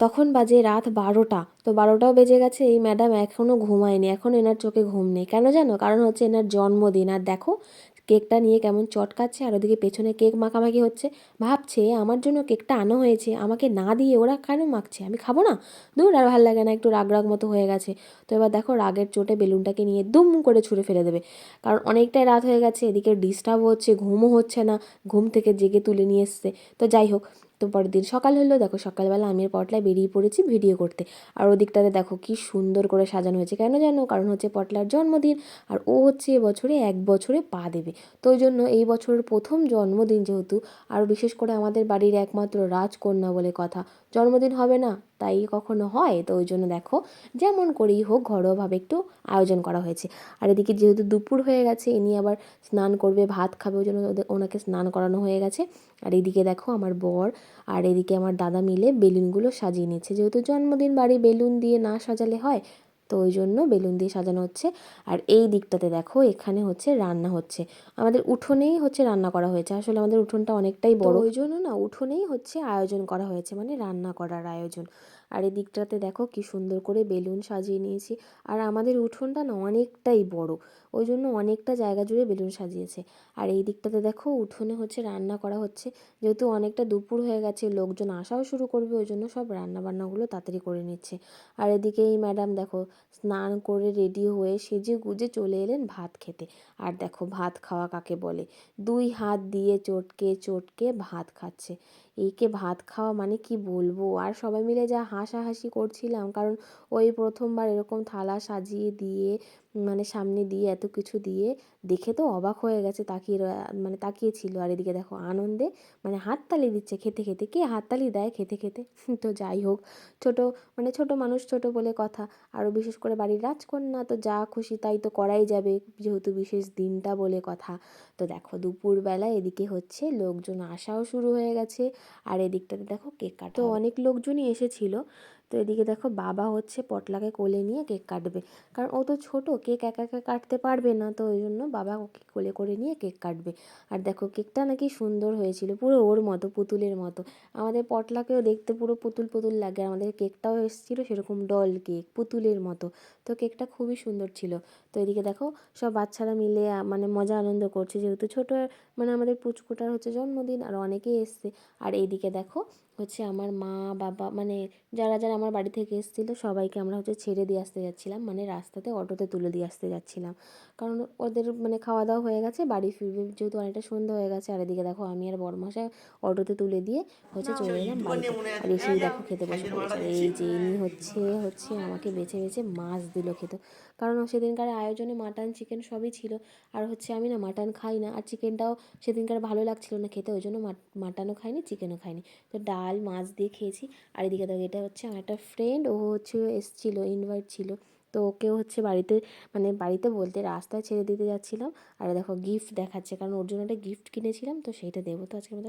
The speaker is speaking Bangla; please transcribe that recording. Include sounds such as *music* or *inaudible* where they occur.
তখন বাজে রাত বারোটা। তো বারোটাও বেজে গেছে, এই ম্যাডাম এখনও ঘুমায়নি, এখন এনার চোখে ঘুম নেই। কেন জানো? কারণ হচ্ছে এনার জন্মদিন। আর দেখো, কেকটা নিয়ে কেমন চটকাচ্ছে, আর ওদিকে পেছনে কেক মাখামাখি হচ্ছে। ভাবছে, আমার জন্য কেকটা আনা হয়েছে, আমাকে না দিয়ে ওরা কেন মাখছে? আমি খাব না? দূর, আর ভালো লাগে না, একটু রাগ রাগ মতো হয়ে গেছে। তো এবার দেখো, রাগের চোটে বেলুনটাকে নিয়ে দুম করে ছুঁড়ে ফেলে দেবে। কারণ অনেকটাই রাত হয়ে গেছে, এদিকে ডিস্টার্ব হচ্ছে, ঘুমও হচ্ছে না, ঘুম থেকে জেগে তুলে নিয়ে এসছে। তো যাই হোক তো পরের দিন সকাল হলো, দেখো সকালবেলা আমি পটলায় বেরিয়ে পড়েছি ভিডিও করতে। আর ওদিকটাতে দেখো কি সুন্দর করে সাজানো হয়েছে, কেন জানো? কারণ হচ্ছে পটলার জন্মদিন আর ও হচ্ছে এবছরে এক বছরে পা দেবে। তো ওই জন্য এই বছরের প্রথম জন্মদিন যেহেতু, আর বিশেষ করে আমাদের বাড়ির একমাত্র রাজকন্যা বলে কথা জন্মদিন হবে না, তাই কখনো হয়? তো ওই জন্য দেখো, যেমন করেই হোক ঘরোয়াভাবে একটু আয়োজন করা হয়েছে। আর এদিকে যেহেতু দুপুর হয়ে গেছে ইনি আবার স্নান করবে, ভাত খাবে, ওই জন্য ওদের, ওনাকে স্নান করানো হয়ে গেছে। আর এদিকে দেখো আমার বর, আর এদিকে আমার দাদা মিলে বেলুনগুলো সাজিয়ে নিচ্ছে। যেহেতু জন্মদিন বাড়ি বেলুন দিয়ে না সাজালে হয় তো ওই জন্য বেলুন দিয়ে সাজানো হচ্ছে। আর এই দিকটাতে দেখো এখানে হচ্ছে রান্না হচ্ছে। আমাদের উঠোনেই হচ্ছে রান্না করা হয়েছে। আসলে আমাদের উঠোনটা অনেকটাই বড়। ওই জন্য না উঠোনেই হচ্ছে আয়োজন করা হয়েছে মানে রান্না করার আয়োজন। আর এদিকটাতে দেখো কি সুন্দর করে বেলুন সাজিয়ে নিয়েছি। আর আমাদের উঠোনটা না অনেকটাই বড়, ওই জন্য অনেকটা জায়গা জুড়ে বেলুন সাজিয়েছে। আর এই দিকটাতে দেখো উঠোনে হচ্ছে রান্না করা হচ্ছে, যেহেতু অনেকটা দুপুর হয়ে গেছে, লোকজন আসাও শুরু করবে, ওই জন্য সব রান্না বান্নাগুলো তাড়াতাড়ি করে নিচ্ছে। আর এদিকে এই ম্যাডাম দেখো স্নান করে রেডি হয়ে সেজে গুজে চলে এলেন ভাত খেতে। আর দেখো ভাত খাওয়া কাকে বলে? দুই হাত দিয়ে চটকে চটকে ভাত খাচ্ছে। একে ভাত খাওয়া মানে কি বলব? আর সবাই মিলে যা হাসাহাসি করছিলাম। কারণ ওই প্রথমবার এরকম থালা সাজিয়ে দিয়ে মানে সামনে দিয়ে এত কিছু দিয়ে দেখে তো অবাক হয়ে গেছে তাকিয়ে মানে তাকিয়েছিল। আর এদিকে দেখো আনন্দে মানে হাততালি দিচ্ছে খেতে খেতে। কে হাততালি দেয় খেতে খেতে? *laughs* তো যাই হোক ছোট মানে ছোট মানুষ ছোট বলে কথা। আরও বিশেষ করে বাড়ির রাজকন্যা তো যা খুশি তাই তো করাই যাবে যেহেতু বিশেষ দিনটা বলে কথা। তো দেখো দুপুরবেলা এদিকে হচ্ছে লোকজন আসাও শুরু হয়ে গেছে। আর এদিকটাতে দেখো কেক কাটা তো অনেক লোকজনই এসেছিল। তো এদিকে দেখো বাবা হচ্ছে পটলাকে কোলে নিয়ে কেক কাটবে। কারণ ও তো ছোটো, কেক একা একা কাটতে পারবে না, তো ওই জন্য বাবা ওকে কোলে করে নিয়ে কেক কাটবে। আর দেখো কেকটা নাকি সুন্দর হয়েছিল, পুরো ওর মতো, পুতুলের মতো। আমাদের পটলাকেও দেখতে পুরো পুতুল পুতুল লাগে আমাদের কেকটাও এসেছিল সেরকম ডল কেক, পুতুলের মতো। তো কেকটা খুবই সুন্দর ছিল। তো এদিকে দেখো সব বাচ্চারা মিলে মানে মজা আনন্দ করছে, যেহেতু ছোটো মানে আমাদের পুচকুটার হচ্ছে জন্মদিন, আর অনেকেই এসছে। আর এইদিকে দেখো হচ্ছে আমার মা, বাবা মানে যারা যারা আমার বাড়ি থেকে এসেছিল, সবাইকে আমরা হচ্ছে ছেড়ে দিয়ে আসতে যাচ্ছিলাম। মানে রাস্তাতে অটোতে তুলে দিয়ে আসতে যাচ্ছিলাম। কারণ ওদের মানে খাওয়া দাওয়া হয়ে গেছে, বাড়ি ফিরবে যেহেতু অনেকটা সন্ধ্যা হয়ে গেছে। আর এদিকে দেখো, আমি আর বরমাসা অটোতে তুলে দিয়ে হচ্ছে চলে এলাম বাড়িতে। আর এসেই দেখো খেতে বসে পড়েছে। এই যে ইনি হচ্ছে হচ্ছে আমাকে বেছে বেছে মাছ দিল খেতে। কারণ সেদিনকার আয়োজনে মাটন, চিকেন সবই ছিল। আর হচ্ছে আমি না মাটন খাই না। আর চিকেনটাও সেদিনকার ভালো লাগছিল না খেতে, ওই জন্য মাটনও খাইনি, চিকেনও খাইনি। তো ডাল, মাছ দিয়ে খেয়েছি। আর এদিকে দেখো, এটা হচ্ছে আমার একটা ফ্রেন্ড ও হচ্ছে এসছিল ইনভাইট ছিল। তো ওকেও হচ্ছে বাড়িতে মানে বাড়িতে বলতে রাস্তায় ছেড়ে দিতে যাচ্ছিলাম। আর দেখো গিফট দেখাচ্ছে, কারণ ওর জন্য একটা গিফট কিনেছিলাম, তো সেইটা দেবো। তো আজকে মতো